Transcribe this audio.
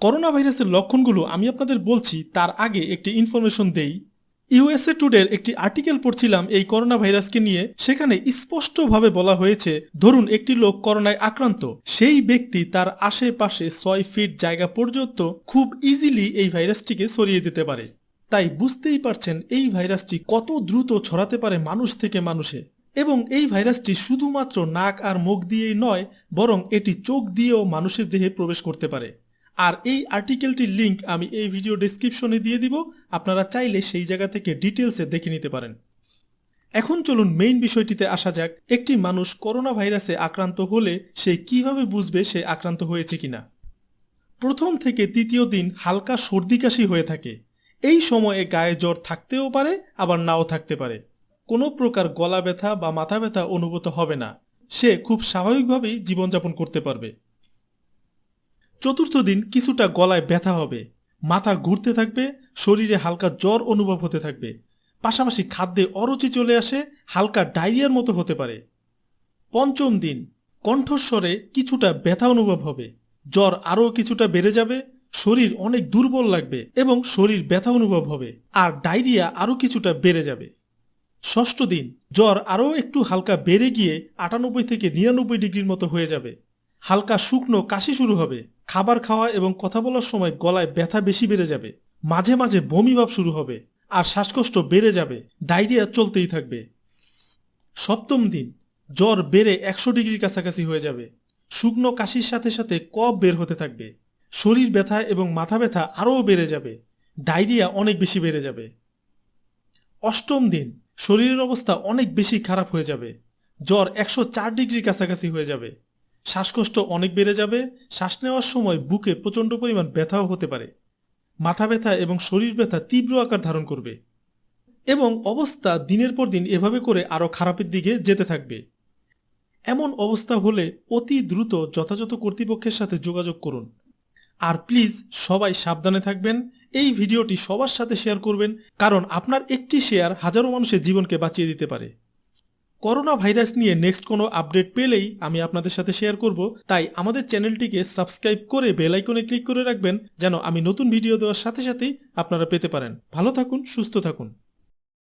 Corona ভাইরাসের লক্ষণগুলো আমি আপনাদের বলছি, তার আগে একটি ইনফরমেশন দেই। ইউএসএ টুডের একটি আর্টিকেল পড়ছিলাম এই করোনা ভাইরাসকে নিয়ে। সেখানে স্পষ্টভাবে বলা হয়েছে, ধরুন একটি লোক করোনায় আক্রান্ত, সেই ব্যক্তি তার আশেপাশে ছয় ফিট জায়গা পর্যন্ত খুব ইজিলি এই ভাইরাসটিকে ছড়িয়ে দিতে পারে। তাই বুঝতেই পারছেন, এই ভাইরাসটি কত দ্রুত ছড়াতে পারে মানুষ থেকে মানুষে। এবং এই ভাইরাসটি শুধুমাত্র নাক আর মুখ দিয়েই নয়, বরং এটি চোখ দিয়েও মানুষের দেহে প্রবেশ করতে পারে। আর এই আর্টিকেলটির লিংক আমি এই ভিডিও ডেসক্রিপশনে দিয়ে দিব, আপনারা চাইলে সেই জায়গা থেকে ডিটেলসে দেখে নিতে পারেন। এখন চলুন মেইন বিষয়টিতে আসা যাক, একটি মানুষ করোনা ভাইরাসে আক্রান্ত হলে সে কীভাবে বুঝবে সে আক্রান্ত হয়েছে কিনা? প্রথম থেকে তৃতীয় দিন হালকা সর্দি কাশি হয়ে থাকে। এই সময়ে গায়ে জ্বর থাকতেও পারে, আবার নাও থাকতে পারে। কোনো প্রকার গলা ব্যথা বা মাথা ব্যথা অনুভূত হবে না। সে খুব স্বাভাবিকভাবেই জীবনযাপন করতে পারবে। চতুর্থ দিন কিছুটা গলায় ব্যথা হবে, মাথা ঘুরতে থাকবে, শরীরে হালকা জ্বর অনুভব হতে থাকবে, পাশাপাশি খাদ্যে অরুচি চলে আসে, হালকা ডায়রিয়ার মতো হতে পারে। পঞ্চম দিন, কণ্ঠস্বরে কিছুটা ব্যথা অনুভব হবে, জ্বর আরও কিছুটা বেড়ে যাবে, শরীর অনেক দুর্বল লাগবে এবং শরীর ব্যথা অনুভব হবে আর ডায়রিয়া আরও কিছুটা বেড়ে যাবে। ষষ্ঠ দিন, জ্বর আরও একটু হালকা বেড়ে গিয়ে আটানব্বই থেকে নিরানব্বই ডিগ্রির মতো হয়ে যাবে, হালকা শুকনো কাশি শুরু হবে। খাবার খাওয়া এবং কথা বলার সময় গলায় ব্যথা বেশি বেড়ে যাবে, মাঝে মাঝে বমি ভাব শুরু হবে, আর শ্বাসকষ্ট বেড়ে যাবে, ডায়রিয়া চলতেই থাকবে। সপ্তম দিন, জ্বর বেড়ে একশো ডিগ্রির কাছাকাছি হয়ে যাবে, শুকনো কাশির সাথে সাথে কফ বের হতে থাকবে, শরীর ব্যথা এবং মাথা ব্যথা আরও বেড়ে যাবে, ডায়রিয়া অনেক বেশি বেড়ে যাবে। অষ্টম দিন, শরীরের অবস্থা অনেক বেশি খারাপ হয়ে যাবে, জ্বর একশো চার ডিগ্রির কাছাকাছি হয়ে যাবে শ্বাসকষ্ট অনেক বেড়ে যাবে, শ্বাস নেওয়ার সময় বুকে প্রচণ্ড পরিমাণ ব্যথাও হতে পারে। মাথা ব্যথা এবং শরীর ব্যথা তীব্র আকার ধারণ করবে এবং অবস্থা দিনের পর দিন এভাবে করে আরও খারাপের দিকে যেতে থাকবে। এমন অবস্থা হলে অতি দ্রুত যথাযথ কর্তৃপক্ষের সাথে যোগাযোগ করুন। আর প্লিজ সবাই সাবধানে থাকবেন। এই ভিডিওটি সবার সাথে শেয়ার করবেন, কারণ আপনার একটি শেয়ার হাজারো মানুষের জীবনকে বাঁচিয়ে দিতে পারে। করোনা ভাইরাস নিয়ে নেক্সট কোনো আপডেট পেলেই আমি আপনাদের সাথে শেয়ার করব। তাই আমাদের চ্যানেলটিকে সাবস্ক্রাইব করে বেল আইকনে ক্লিক করে রাখবেন, যেন আমি নতুন ভিডিও দেওয়ার সাথে সাথেই আপনারা পেতে পারেন। ভালো থাকুন, সুস্থ থাকুন।